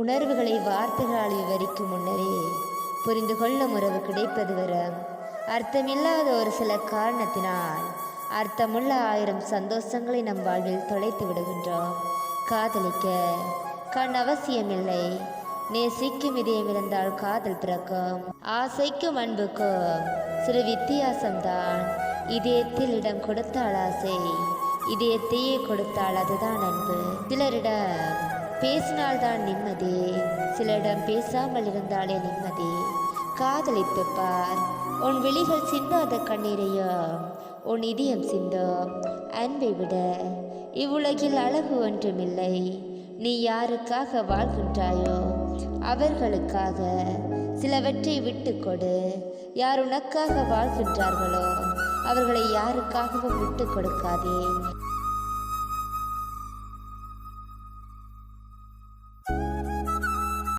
உணர்வுகளை வார்த்தைகளால் விவரிக்கும் முன்னரே புரிந்து கொள்ளும் உறவு கிடைப்பது வரும் அர்த்தமில்லாத ஒரு சில காரணத்தினால் அர்த்தமுள்ள ஆயிரம் சந்தோஷங்களை நம் வாழ்வில் தொலைத்து விடுகின்றோம். காதலிக்க கண் அவசியமில்லை. நேசிக்கும் இதயம் இருந்தால் காதல் பிறக்கும். ஆசைக்கும் அன்புக்கும் சிறு வித்தியாசம்தான். இதயத்தில் இடம் கொடுத்தால் ஆசை இதயத்தையே கொடுத்தால் அதுதான் அன்பு. சிலரிடம் பேசினால்தான் நிம்மதி. சிலரிடம் பேசாமல் இருந்தாலே நிம்மதி. காதலித்து பார் உன் விழிகள் சிந்தாத கண்ணீரையும் உன் இதயம் சிந்தும் அன்பை விட இவ்வுலகில் அழகு ஒன்றுமில்லை. நீ யாருக்காக வாழ்கின்றாயோ அவர்களுக்காக. சிலவற்றை விட்டு கொடு. யார் உனக்காக வாழ்கின்றார்களோ அவர்களை யாருக்காகவும் விட்டு கொடுக்காதே.